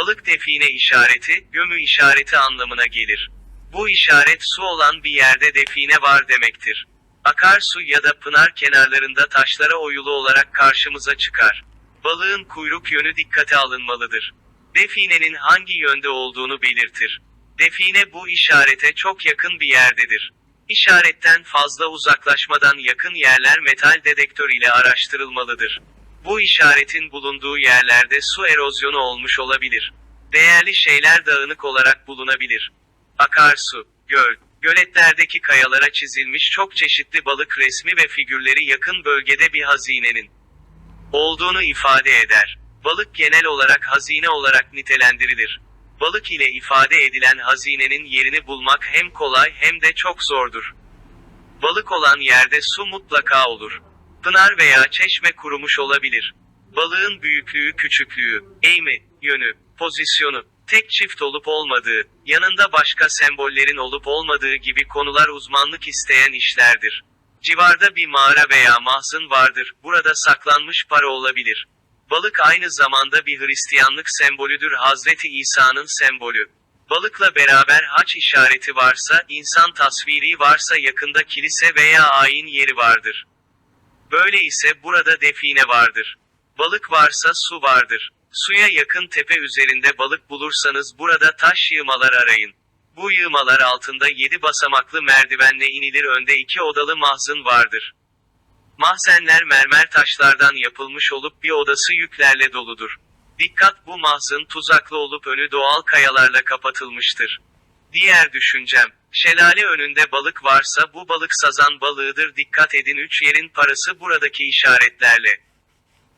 Balık define işareti, gömü işareti anlamına gelir. Bu işaret su olan bir yerde define var demektir. Akarsu ya da pınar kenarlarında taşlara oyulu olarak karşımıza çıkar. Balığın kuyruk yönü dikkate alınmalıdır. Definenin hangi yönde olduğunu belirtir. Define bu işarete çok yakın bir yerdedir. İşaretten fazla uzaklaşmadan yakın yerler metal dedektör ile araştırılmalıdır. Bu işaretin bulunduğu yerlerde su erozyonu olmuş olabilir. Değerli şeyler dağınık olarak bulunabilir. Akarsu, göl, göletlerdeki kayalara çizilmiş çok çeşitli balık resmi ve figürleri yakın bölgede bir hazinenin olduğunu ifade eder. Balık genel olarak hazine olarak nitelendirilir. Balık ile ifade edilen hazinenin yerini bulmak hem kolay hem de çok zordur. Balık olan yerde su mutlaka olur. Pınar veya çeşme kurumuş olabilir. Balığın büyüklüğü, küçüklüğü, eğimi, yönü, pozisyonu, tek çift olup olmadığı, yanında başka sembollerin olup olmadığı gibi konular uzmanlık isteyen işlerdir. Civarda bir mağara veya mahzın vardır, burada saklanmış para olabilir. Balık aynı zamanda bir Hristiyanlık sembolüdür Hazreti İsa'nın sembolü. Balıkla beraber haç işareti varsa, insan tasviri varsa yakında kilise veya ayin yeri vardır. Böyle ise burada define vardır. Balık varsa su vardır. Suya yakın tepe üzerinde balık bulursanız burada taş yığmalar arayın. Bu yığmalar altında 7 basamaklı merdivenle inilir önde iki odalı mahzın vardır. Mahzenler mermer taşlardan yapılmış olup bir odası yüklerle doludur. Dikkat bu mahzın tuzaklı olup önü doğal kayalarla kapatılmıştır. Diğer düşüncem, şelale önünde balık varsa bu balık sazan balığıdır dikkat edin üç yerin parası buradaki işaretlerle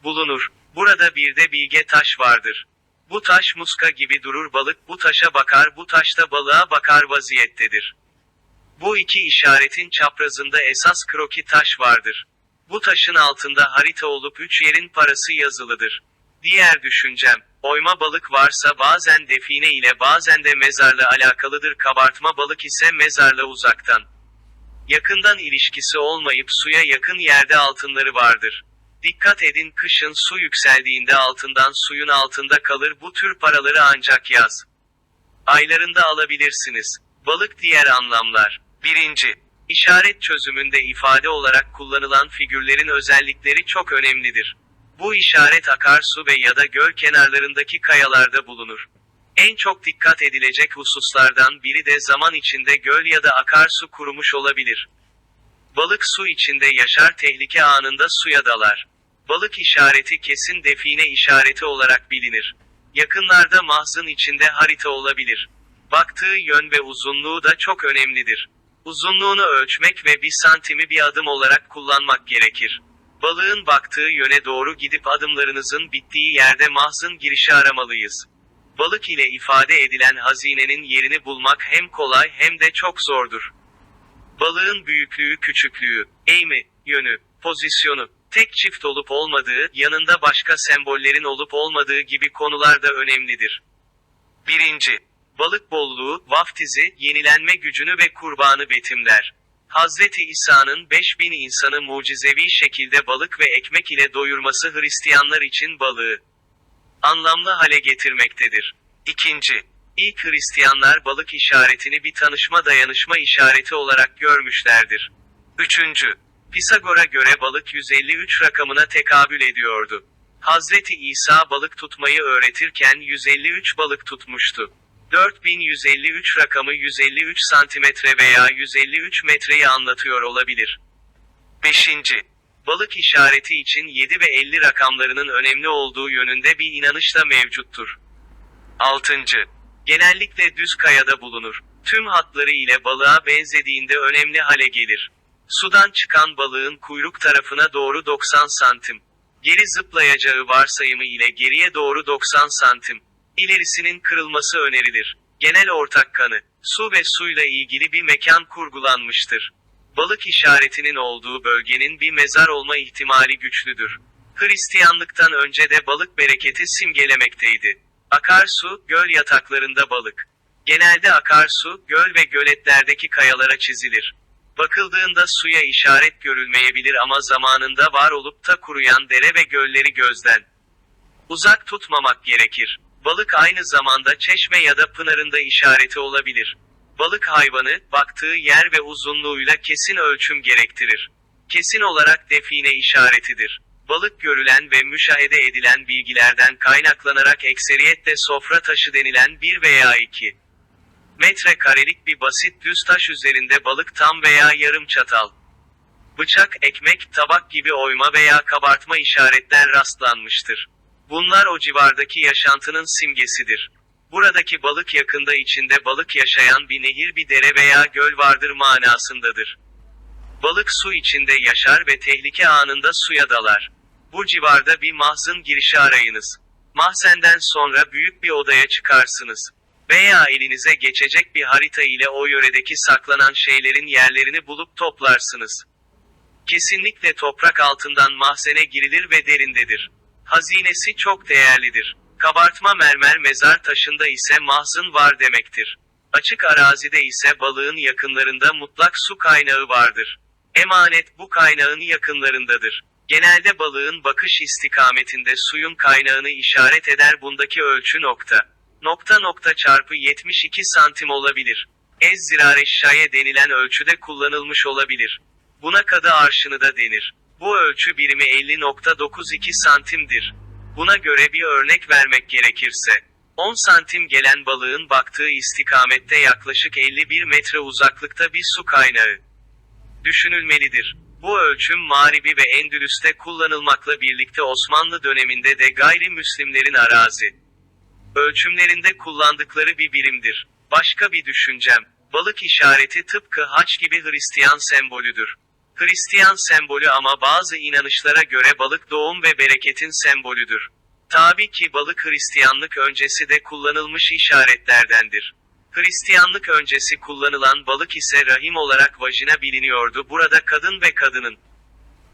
bulunur. Burada bir de bilge taş vardır. Bu taş muska gibi durur balık bu taşa bakar bu taş da balığa bakar vaziyettedir. Bu iki işaretin çaprazında esas kroki taş vardır. Bu taşın altında harita olup üç yerin parası yazılıdır. Diğer düşüncem, oyma balık varsa bazen define ile bazen de mezarla alakalıdır kabartma balık ise mezarla uzaktan. Yakından ilişkisi olmayıp suya yakın yerde altınları vardır. Dikkat edin kışın su yükseldiğinde altından suyun altında kalır bu tür paraları ancak yaz aylarında alabilirsiniz. Balık diğer anlamlar. 1. İşaret çözümünde ifade olarak kullanılan figürlerin özellikleri çok önemlidir. Bu işaret akarsu ve ya da göl kenarlarındaki kayalarda bulunur. En çok dikkat edilecek hususlardan biri de zaman içinde göl ya da akarsu kurumuş olabilir. Balık su içinde yaşar tehlike anında suya dalar. Balık işareti kesin define işareti olarak bilinir. Yakınlarda mahzın içinde harita olabilir. Baktığı yön ve uzunluğu da çok önemlidir. Uzunluğunu ölçmek ve bir santimi bir adım olarak kullanmak gerekir. Balığın baktığı yöne doğru gidip adımlarınızın bittiği yerde mahzın girişi aramalıyız. Balık ile ifade edilen hazinenin yerini bulmak hem kolay hem de çok zordur. Balığın büyüklüğü, küçüklüğü, eğimi, yönü, pozisyonu, tek çift olup olmadığı, yanında başka sembollerin olup olmadığı gibi konular da önemlidir. 1. Balık bolluğu, vaftizi, yenilenme gücünü ve kurbanı betimler. Hazreti İsa'nın 5000 insanı mucizevi şekilde balık ve ekmek ile doyurması Hristiyanlar için balığı anlamlı hale getirmektedir. 2. İlk Hristiyanlar balık işaretini bir tanışma dayanışma işareti olarak görmüşlerdir. 3. Pisagor'a göre balık 153 rakamına tekabül ediyordu. Hazreti İsa balık tutmayı öğretirken 153 balık tutmuştu. 4153 rakamı 153 santimetre veya 153 metreyi anlatıyor olabilir. 5. Balık işareti için 7 ve 50 rakamlarının önemli olduğu yönünde bir inanış da mevcuttur. 6. Genellikle düz kayada bulunur. Tüm hatları ile balığa benzediğinde önemli hale gelir. Sudan çıkan balığın kuyruk tarafına doğru 90 santim. Geri zıplayacağı varsayımı ile geriye doğru 90 santim. İlerisinin kırılması önerilir. Genel ortak kanı, su ve suyla ilgili bir mekan kurgulanmıştır. Balık işaretinin olduğu bölgenin bir mezar olma ihtimali güçlüdür. Hristiyanlıktan önce de balık bereketi simgelemekteydi. Akarsu, göl yataklarında balık. Genelde akarsu, göl ve göletlerdeki kayalara çizilir. Bakıldığında suya işaret görülmeyebilir ama zamanında var olup da kuruyan dere ve gölleri gözden uzak tutmamak gerekir. Balık aynı zamanda çeşme ya da pınarında işareti olabilir. Balık hayvanı, baktığı yer ve uzunluğuyla kesin ölçüm gerektirir. Kesin olarak define işaretidir. Balık görülen ve müşahede edilen bilgilerden kaynaklanarak ekseriyetle sofra taşı denilen bir veya iki metrekarelik bir basit düz taş üzerinde balık tam veya yarım çatal. Bıçak, ekmek, tabak gibi oyma veya kabartma işaretler rastlanmıştır. Bunlar o civardaki yaşantının simgesidir. Buradaki balık yakında içinde balık yaşayan bir nehir bir dere veya göl vardır manasındadır. Balık su içinde yaşar ve tehlike anında suya dalar. Bu civarda bir mahzın girişi arayınız. Mahzenden sonra büyük bir odaya çıkarsınız. Veya elinize geçecek bir harita ile o yöredeki saklanan şeylerin yerlerini bulup toplarsınız. Kesinlikle toprak altından mahzene girilir ve derindedir. Hazinesi çok değerlidir. Kabartma mermer mezar taşında ise mahzın var demektir. Açık arazide ise balığın yakınlarında mutlak su kaynağı vardır. Emanet bu kaynağın yakınlarındadır. Genelde balığın bakış istikametinde suyun kaynağını işaret eder bundaki ölçü nokta. Nokta nokta çarpı 72 santim olabilir. Ez zirareşşaye denilen ölçüde kullanılmış olabilir. Buna kadı arşını da denir. Bu ölçü birimi 50.92 santimdir. Buna göre bir örnek vermek gerekirse, 10 santim gelen balığın baktığı istikamette yaklaşık 51 metre uzaklıkta bir su kaynağı düşünülmelidir. Bu ölçüm Mağribi ve Endülüs'te kullanılmakla birlikte Osmanlı döneminde de gayrimüslimlerin arazi ölçümlerinde kullandıkları bir birimdir. Başka bir düşüncem, balık işareti tıpkı haç gibi Hristiyan sembolüdür. Hristiyan sembolü ama bazı inanışlara göre balık doğum ve bereketin sembolüdür. Tabii ki balık Hristiyanlık öncesi de kullanılmış işaretlerdendir. Hristiyanlık öncesi kullanılan balık ise rahim olarak vajina biliniyordu. Burada kadın ve kadının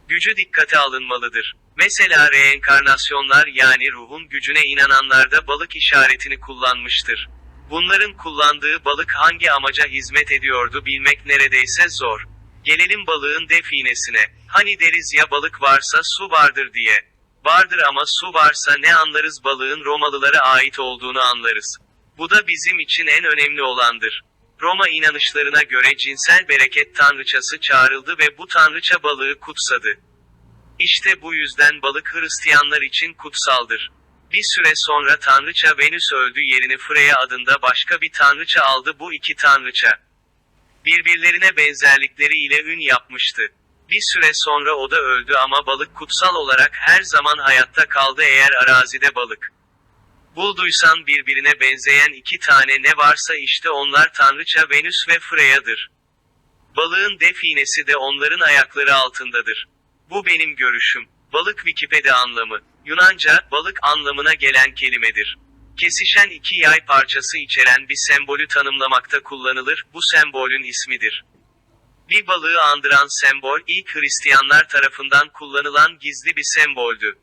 gücü dikkate alınmalıdır. Mesela reenkarnasyonlar yani ruhun gücüne inananlarda balık işaretini kullanmıştır. Bunların kullandığı balık hangi amaca hizmet ediyordu bilmek neredeyse zor. Gelelim balığın definesine. Hani deriz ya balık varsa su vardır diye. Vardır ama su varsa ne anlarız balığın Romalılara ait olduğunu anlarız. Bu da bizim için en önemli olandır. Roma inanışlarına göre cinsel bereket tanrıçası çağrıldı ve bu tanrıça balığı kutsadı. İşte bu yüzden balık Hristiyanlar için kutsaldır. Bir süre sonra tanrıça Venüs öldü yerini Freya adında başka bir tanrıça aldı bu iki tanrıça. Birbirlerine benzerlikleri ile ün yapmıştı. Bir süre sonra o da öldü ama balık kutsal olarak her zaman hayatta kaldı eğer arazide balık. Bulduysan birbirine benzeyen iki tane ne varsa işte onlar tanrıça Venüs ve Freya'dır. Balığın definesi de onların ayakları altındadır. Bu benim görüşüm. Balık Wikipedia anlamı. Yunanca, balık anlamına gelen kelimedir. Kesişen iki yay parçası içeren bir sembolü tanımlamakta kullanılır, bu sembolün ismidir. Bir balığı andıran sembol, ilk Hristiyanlar tarafından kullanılan gizli bir semboldü.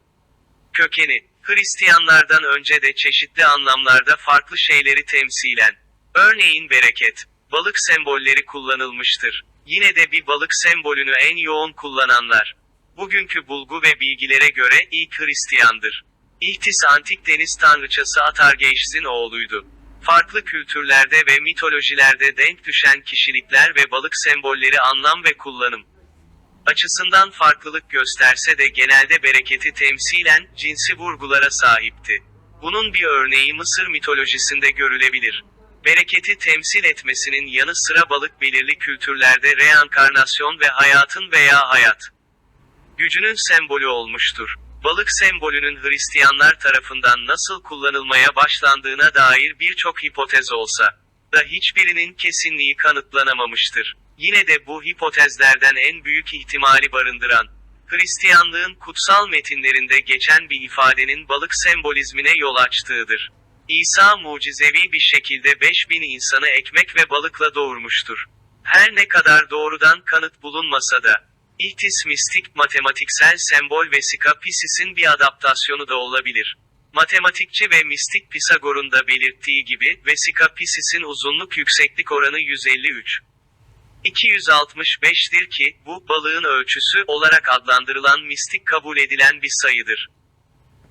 Kökeni, Hristiyanlardan önce de çeşitli anlamlarda farklı şeyleri temsilen. Örneğin bereket, balık sembolleri kullanılmıştır. Yine de bir balık sembolünü en yoğun kullananlar, bugünkü bulgu ve bilgilere göre ilk Hristiyandır. İhtis antik deniz tanrıçası Atargeişs'in oğluydu. Farklı kültürlerde ve mitolojilerde denk düşen kişilikler ve balık sembolleri anlam ve kullanım açısından farklılık gösterse de genelde bereketi temsilen cinsi vurgulara sahipti. Bunun bir örneği Mısır mitolojisinde görülebilir. Bereketi temsil etmesinin yanı sıra balık belirli kültürlerde reenkarnasyon ve hayatın veya hayat gücünün sembolü olmuştur. Balık sembolünün Hristiyanlar tarafından nasıl kullanılmaya başlandığına dair birçok hipotez olsa da hiçbirinin kesinliği kanıtlanamamıştır. Yine de bu hipotezlerden en büyük ihtimali barındıran, Hristiyanlığın kutsal metinlerinde geçen bir ifadenin balık sembolizmine yol açtığıdır. İsa mucizevi bir şekilde 5000 insanı ekmek ve balıkla doğurmuştur. Her ne kadar doğrudan kanıt bulunmasa da, İhtis mistik matematiksel sembol vesika Pisis'in bir adaptasyonu da olabilir. Matematikçi ve mistik Pisagor'un da belirttiği gibi, vesika Pisis'in uzunluk yükseklik oranı 153. 265'dir ki, bu, balığın ölçüsü olarak adlandırılan mistik kabul edilen bir sayıdır.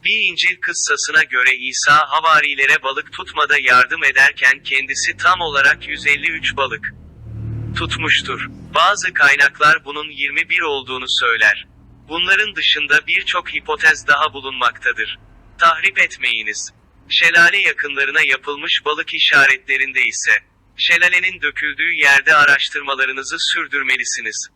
Bir İncil kıssasına göre İsa havarilere balık tutmada yardım ederken kendisi tam olarak 153 balık tutmuştur. Bazı kaynaklar bunun 21 olduğunu söyler. Bunların dışında birçok hipotez daha bulunmaktadır. Tahrip etmeyiniz. Şelale yakınlarına yapılmış balık işaretlerinde ise, şelalenin döküldüğü yerde araştırmalarınızı sürdürmelisiniz.